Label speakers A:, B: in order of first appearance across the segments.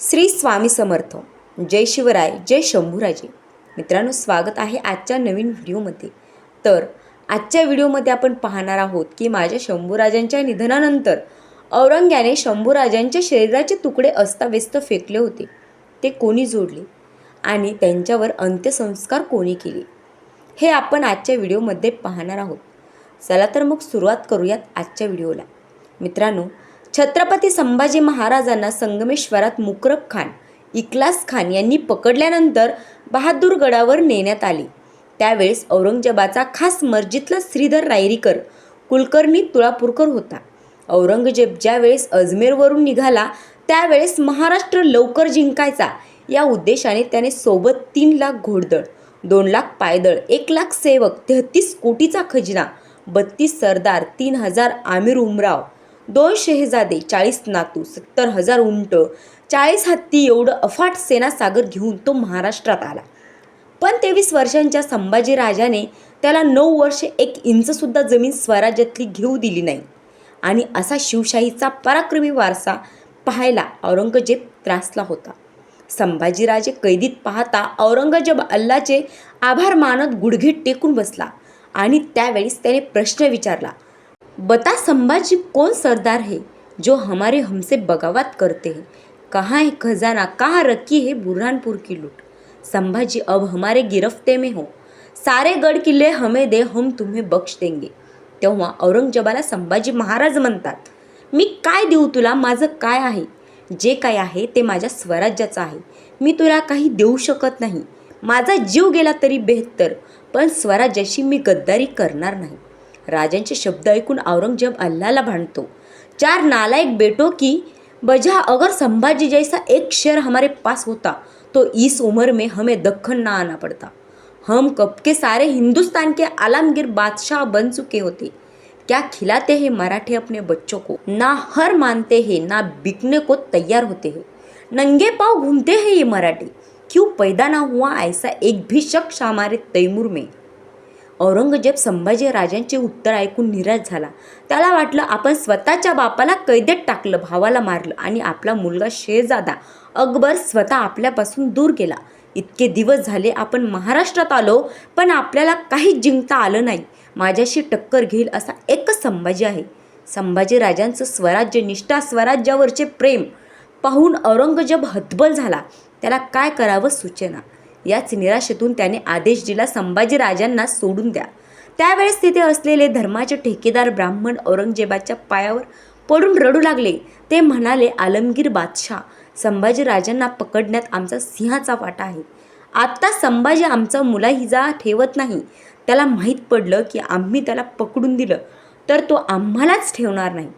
A: श्री स्वामी समर्थ. जय शिवराय जय शंभूराजे. मित्रांनो स्वागत आहे आजच्या नवीन व्हिडिओमध्ये. तर आजच्या व्हिडिओमध्ये आपण पाहणार आहोत की माझ्या शंभूराजांच्या निधनानंतर औरंग्याने शंभूराजांच्या शरीराचे तुकडे अस्ताव्यस्त फेकले होते. ते कोणी जोडले? आणि त्यांच्यावर अंत्यसंस्कार कोणी केले? हे आपण आजच्या व्हिडिओमध्ये पाहणार आहोत. चला तर मग सुरुवात करूयात आजच्या व्हिडिओला. मित्रांनो छत्रपती संभाजी महाराजांना संगमेश्वरात मुकरब खान इकलास खान यांनी पकडल्यानंतर बहादूरगडावर नेण्यात आले. त्यावेळेस औरंगजेबाचा खास मर्जीतला श्रीधर रायरीकर कुलकर्णी तुळापूरकर होता. औरंगजेब ज्यावेळेस अजमेरवरून निघाला त्यावेळेस महाराष्ट्र लवकर जिंकायचा या उद्देशाने त्याने सोबत तीन लाख घोडदळ दोन लाख पायदळ एक लाख सेवक तेहतीस कोटीचा खजिना बत्तीस सरदार तीन हजार आमिर उमराव दोन शेहजादे चाळीस नातू सत्तर हजार उंट. चाळीस हत्ती एवढं अफाट सेनासागर घेऊन तो महाराष्ट्रात आला. पण तेवीस वर्षांच्या संभाजीराजाने त्याला नऊ वर्षे एक इंचसुद्धा जमीन स्वराज्यातली घेऊ दिली नाही. आणि असा शिवशाहीचा पराक्रमी वारसा पाहायला औरंगजेब त्रासला होता. संभाजीराजे कैदीत पाहता औरंगजेब अल्लाचे आभार मानत गुडघे टेकून बसला आणि त्यावेळेस त्याने प्रश्न विचारला बता संभाजी कौन सरदार है जो हमारे हमसे बगावत करते हैं? कहाँ है खजाना? कहाँ रखी है बुरहानपुर की लूट? संभाजी अब हमारे गिरफ्ते में हो। सारे गड किल्ले हमें दे हम तुम्हें बख्श देंगे। तेव्हा औरंगजेबाला संभाजी महाराज म्हणतात मी काय देऊ तुला? माझं काय आहे? जे काय आहे ते माझ्या स्वराज्याचं आहे. मी तुला काही देऊ शकत नाही. माझा जीव गेला तरी बेहत्तर पण स्वराज्याशी मी गद्दारी करणार नाही. राजांचे शब्द ऐकून औरंगजेब अल्लाला भांडतो. चार नालायक बेटो की बजा अगर संभाजी जैसा एक शेर हमारे पास होता तो इस उम्र में हमें दखन ना आना पड़ता। हम कब के सारे हिंदुस्तान के आलमगीर बादशाह बन चुके होते। क्या खिलाते हैं मराठे अपने बच्चों को? ना हर मानते हैं ना बिकने को तैयार होते हैं। नंगे पाँव घूमते हैं ये मराठी। क्यों पैदा ना हुआ ऐसा एक भी शख्स हमारे तैमूर में? औरंगजेब संभाजी राजांचे उत्तर ऐकून निराश झाला. त्याला वाटलं आपण स्वतःच्या बापाला कैदेत टाकलं भावाला मारलं आणि आपला मुलगा शेहजादा अकबर स्वतः आपल्यापासून दूर गेला. इतके दिवस झाले आपण महाराष्ट्रात आलो पण आपल्याला काही जिंकता आलं नाही. माझ्याशी टक्कर घेईल असा एकच संभाजी आहे. संभाजी राजांचं स्वराज्य निष्ठा स्वराज्यावरचे प्रेम पाहून औरंगजेब हतबल झाला. त्याला काय करावं सूचना? याच निराशेतून त्याने आदेश दिला संभाजी राजांना सोडून द्या. त्यावेळेस तिथे असलेले धर्माचे ठेकेदार ब्राह्मण औरंगजेबाच्या पायावर पडून रडू लागले. ते म्हणाले आलमगीर बादशाह संभाजीराजांना पकडण्यात आमचा सिंहाचा वाटा आहे. आत्ता संभाजी आमचा मुलाहिजा ठेवत नाही. त्याला माहीत पडलं की आम्ही त्याला पकडून दिलं तर तो आम्हालाच ठेवणार नाही.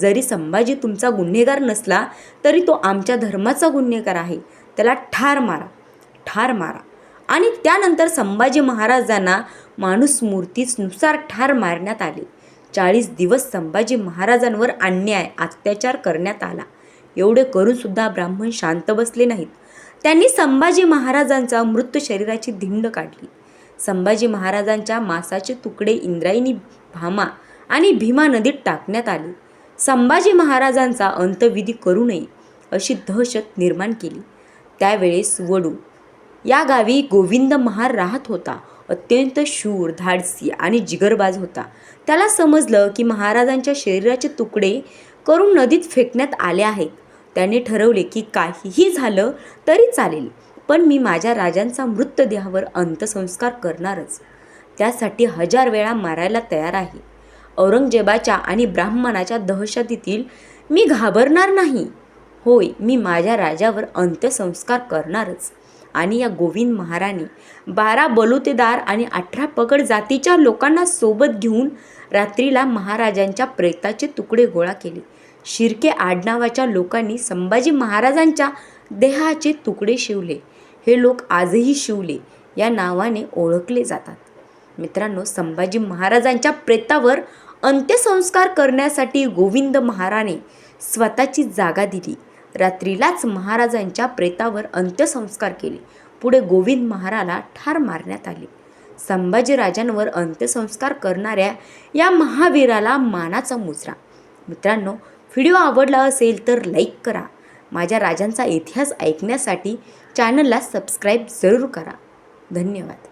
A: जरी संभाजी तुमचा गुन्हेगार नसला तरी तो आमच्या धर्माचा गुन्हेगार आहे. त्याला ठार मारा. ठार मारा. आणि त्यानंतर संभाजी महाराजांना माणूस मूर्तीनुसार ठार मारण्यात आले. चाळीस दिवस संभाजी महाराजांवर अन्याय अत्याचार करण्यात आला. एवढे करूनसुद्धा ब्राह्मण शांत बसले नाहीत. त्यांनी संभाजी महाराजांचा मृत शरीराची धिंड काढली. संभाजी महाराजांच्या मांसाचे तुकडे इंद्रायणी भामा आणि भीमा नदीत टाकण्यात आले. संभाजी महाराजांचा अंतविधी करू नये अशी दहशत निर्माण केली. त्यावेळेस वडू या गावी गोविंद महार राहत होता. अत्यंत शूर धाडसी आणि जिगरबाज होता. त्याला समजलं की महाराजांच्या शरीराचे तुकडे करून नदीत फेकण्यात आले आहेत. त्याने ठरवले की काहीही झालं तरी चालेल पण मी माझ्या राजांचा मृतदेहावर अंत्यसंस्कार करणारच. त्यासाठी हजार वेळा मारायला तयार आहे. औरंगजेबाच्या आणि ब्राह्मणाच्या दहशतीतील मी घाबरणार नाही. होय मी माझ्या राजावर अंत्यसंस्कार करणारच. आणि या गोविंद महाराणी बारा बलुतेदार आणि अठरा पगड जातीच्या लोकांना सोबत घेऊन रात्रीला महाराजांच्या प्रेताचे तुकडे गोळा केले. शिर्के आडनावाच्या लोकांनी संभाजी महाराजांच्या देहाचे तुकडे शिवले. हे लोक आजही शिवले या नावाने ओळखले जातात. मित्रांनो संभाजी महाराजांच्या प्रेतावर अंत्यसंस्कार करण्यासाठी गोविंद महाराने स्वतःची जागा दिली. रात्रीलाच महाराजांच्या प्रेतावर अंत्यसंस्कार केले. पुढे गोविंद महाराला ठार मारण्यात आले. संभाजीराजांवर अंत्यसंस्कार करणाऱ्या या महावीराला मानाचा मुजरा. मित्रांनो व्हिडिओ आवडला असेल तर लाईक करा. माझ्या राजांचा इतिहास ऐकण्यासाठी चॅनलला सबस्क्राईब जरूर करा. धन्यवाद.